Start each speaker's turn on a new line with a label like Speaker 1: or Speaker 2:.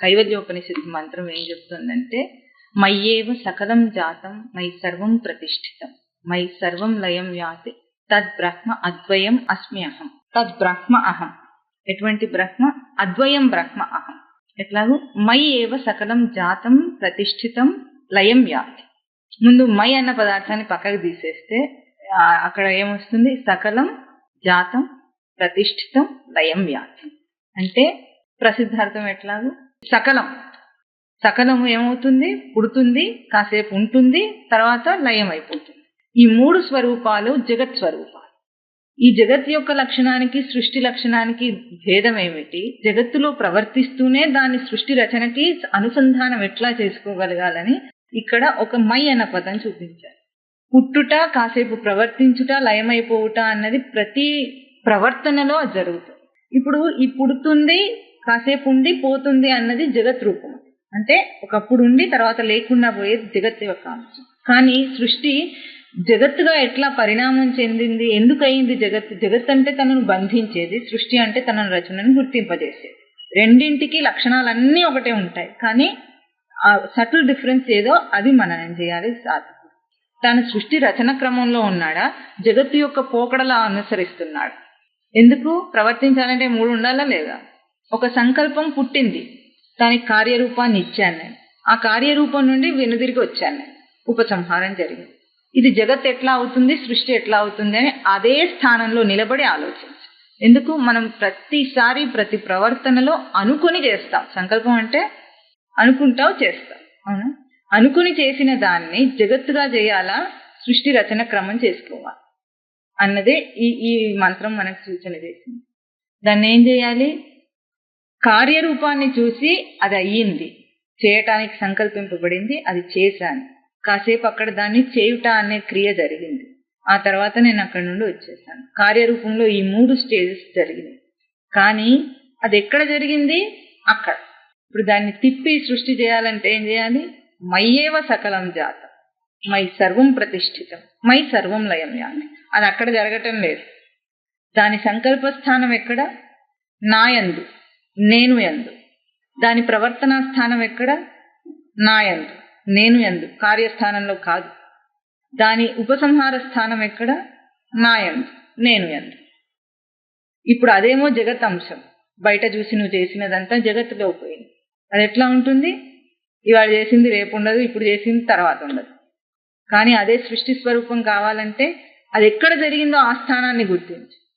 Speaker 1: కైవల్యోపనిషత్తు మంత్రం ఏం చెప్తుందంటే మయ్యేవ సకలం జాతం మై సర్వం ప్రతిష్ఠితం మై సర్వం లయం యాతి తద్ బ్రహ్మ అద్వయం అస్మి అహం. తద్ బ్రహ్మ అహం. ఎటువంటి బ్రహ్మ? అద్వయం బ్రహ్మ అహం. ఎట్లాగూ మై ఏవ సకలం జాతం ప్రతిష్ఠితం లయం యాతి ముందు మై అన్న పదార్థాన్ని పక్కకు తీసేస్తే అక్కడ ఏమొస్తుంది? సకలం జాతం ప్రతిష్ఠితం లయం యాతి అంటే ప్రసిద్ధార్థం ఎట్లాగూ? సకలం. సకలము ఏమవుతుంది? పుడుతుంది కాసేపు ఉంటుంది తర్వాత లయం అయిపోతుంది ఈ మూడు స్వరూపాలు జగత్ స్వరూపాలు. ఈ జగత్ యొక్క లక్షణానికి సృష్టి లక్షణానికి భేదం ఏమిటి? జగత్తులో ప్రవర్తిస్తూనే దాని సృష్టి రచనకి అనుసంధానం ఎట్లా చేసుకోగలగాలని ఇక్కడ ఒక మై అన్న పదం చూపించారు. పుట్టుట కాసేపు ప్రవర్తించుట లయమైపోవుట అన్నది ప్రతి ప్రవర్తనలో జరుగుతుంది. ఇప్పుడు ఈ పుడుతుంది కాసేపు ఉండి పోతుంది అన్నది జగత్ రూపం. అంటే ఒకప్పుడు ఉండి తర్వాత లేకుండా పోయేది జగత్ యొక్క అంశం. కానీ సృష్టి జగత్తుగా ఎట్లా పరిణామం చెందింది ఎందుకు అయింది జగత్? జగత్ అంటే తనను బంధించేది సృష్టి అంటే తన రచనను గుర్తింపజేసేది. రెండింటికి లక్షణాలన్నీ ఒకటే ఉంటాయి. కానీ ఆ సటిల్ డిఫరెన్స్ ఏదో అది మననం చేయాలి సాధన తన సృష్టి రచన క్రమంలో ఉన్నాడా? జగత్తు యొక్క పోకడలా అనుసరిస్తున్నాడు. ఎందుకు? ప్రవర్తించాలంటే మూడు ఉండాలా లేదా? ఒక సంకల్పం పుట్టింది. దానికి కార్యరూపాన్ని ఇచ్చాను నేను. ఆ కార్యరూపం నుండి వెనుదిరిగి వచ్చాను నేను. ఉపసంహారం జరిగింది. ఇది జగత్ ఎట్లా అవుతుంది సృష్టి ఎట్లా అవుతుంది అని అదే స్థానంలో నిలబడి ఆలోచించు. ఎందుకు? మనం ప్రతిసారి ప్రతి ప్రవర్తనలో అనుకుని చేస్తాం. సంకల్పం అంటే అనుకుంటావు చేస్తాం అవునా? అనుకుని చేసిన దాన్ని జగత్తుగా చేయాలా? సృష్టి రచన క్రమం చేసుకోవాలి. అన్నదే ఈ ఈ మంత్రం మనకు సూచన చేసింది. దాన్ని ఏం చేయాలి? కార్యరూపాన్ని చూసి అది అయ్యింది. చేయటానికి సంకల్పింపబడింది అది చేశాను. కాసేపు అక్కడ దాన్ని చేయుట అనే క్రియ జరిగింది. ఆ తర్వాత నేను అక్కడి నుండి వచ్చేసాను. కార్యరూపంలో ఈ మూడు స్టేజెస్ జరిగినాయి. కానీ అది ఎక్కడ జరిగింది? అక్కడ. ఇప్పుడు దాన్ని తిప్పి సృష్టి చేయాలంటే ఏం చేయాలి? మయ్యేవ సకలం జాతం. మై సర్వం ప్రతిష్ఠితం. మై సర్వం లయం యాన్ని అది అక్కడ జరగటం లేదు. దాని సంకల్ప స్థానం ఎక్కడ? నాయందు. నేను యందు. దాని ప్రవర్తనా స్థానం ఎక్కడ? నా ఎందు నేను యందు. కార్యస్థానంలో కాదు. దాని ఉపసంహార స్థానం ఎక్కడ? నా ఎందు నేను యందు. ఇప్పుడు అదేమో జగత్ అంశం. బయట చూసి నువ్వు చేసినదంతా జగత్తులో పోయింది. అది ఎట్లా ఉంటుంది? ఇవాళ చేసింది రేపు ఉండదు ఇప్పుడు చేసింది తర్వాత ఉండదు. కానీ అదే సృష్టి స్వరూపం కావాలంటే అది ఎక్కడ జరిగిందో ఆ స్థానాన్ని గుర్తించు.